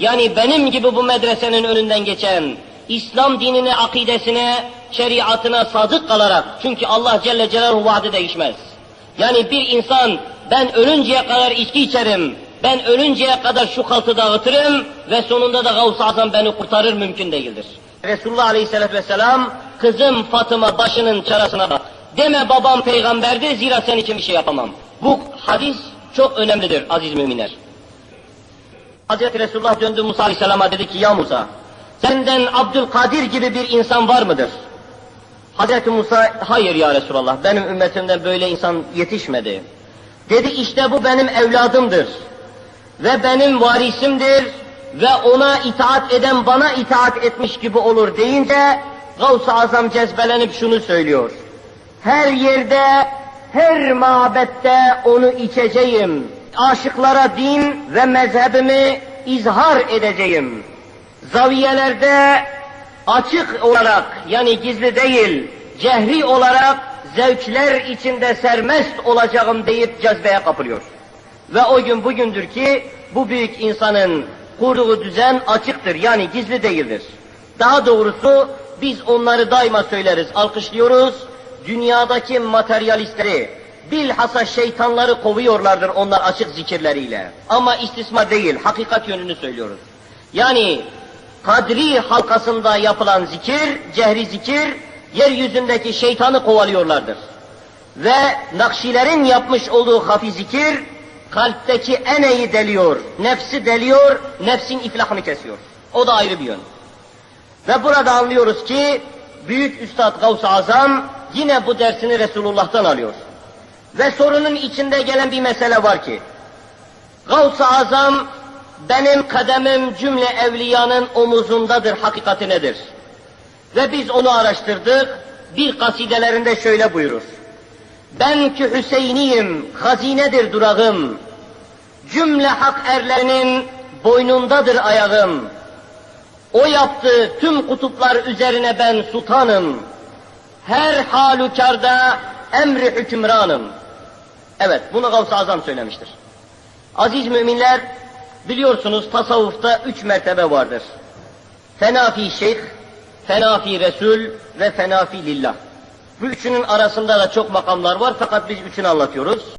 Yani benim gibi bu medresenin önünden geçen, İslam dinine, akidesine, şeriatına sadık kalarak, çünkü Allah Celle Celaluhu vaadi değişmez. Yani bir insan, ben ölünceye kadar içki içerim, ben ölünceye kadar şu kaltı dağıtırım ve sonunda da Gavs-ı Azam beni kurtarır mümkün değildir. Resulullah Aleyhisselatü Vesselam, kızım Fatıma başının çarasına bak. Deme babam peygamberdir, zira senin için bir şey yapamam. Bu hadis çok önemlidir aziz müminler. Hazreti Resulullah döndü Musa Aleyhisselam'a dedi ki ya Musa senden Abdülkadir gibi bir insan var mıdır? Hazreti Musa hayır ya Resulallah benim ümmetimden böyle insan yetişmedi. Dedi işte bu benim evladımdır ve benim varisimdir ve ona itaat eden bana itaat etmiş gibi olur deyince Gavs-ı Azam cezbelenip şunu söylüyor. Her yerde, her mabette onu içeceğim. Aşıklara din ve mezhebimi izhar edeceğim. Zaviyelerde açık olarak yani gizli değil, cehri olarak zevkler içinde sermest olacağım deyip cezbeye kapılıyor. Ve o gün bugündür ki bu büyük insanın kurduğu düzen açıktır yani gizli değildir. Daha doğrusu biz onları daima söyleriz, alkışlıyoruz. Dünyadaki materyalistleri, bilhassa şeytanları kovuyorlardır onlar açık zikirleriyle. Ama istismar değil, hakikat yönünü söylüyoruz. Yani kadri halkasında yapılan zikir, cehri zikir, yeryüzündeki şeytanı kovalıyorlardır. Ve Nakşilerin yapmış olduğu hafi zikir, kalpteki eneyi deliyor, nefsi deliyor, nefsin iflahını kesiyor. O da ayrı bir yön. Ve burada anlıyoruz ki, Büyük Üstad Gavs-ı Azam yine bu dersini Resulullah'tan alıyor. Ve sorunun içinde gelen bir mesele var ki, Gavs-ı Azam benim kademim cümle evliyanın omuzundadır hakikati nedir? Ve biz onu araştırdık, bir kasidelerinde şöyle buyurur. Ben ki Hüseyiniyim, hazinedir durağım. Cümle hak erlerinin boynundadır ayağım. O yaptı tüm kutuplar üzerine ben sultanım. Her halükarda emri hükümranım. Evet, bunu Gavs-ı Azam söylemiştir. Aziz müminler, biliyorsunuz tasavvufta üç mertebe vardır. Fenafi şeyh, fenafi resul ve fenafi lillah. Bu üçünün arasında da çok makamlar var fakat biz üçünü anlatıyoruz.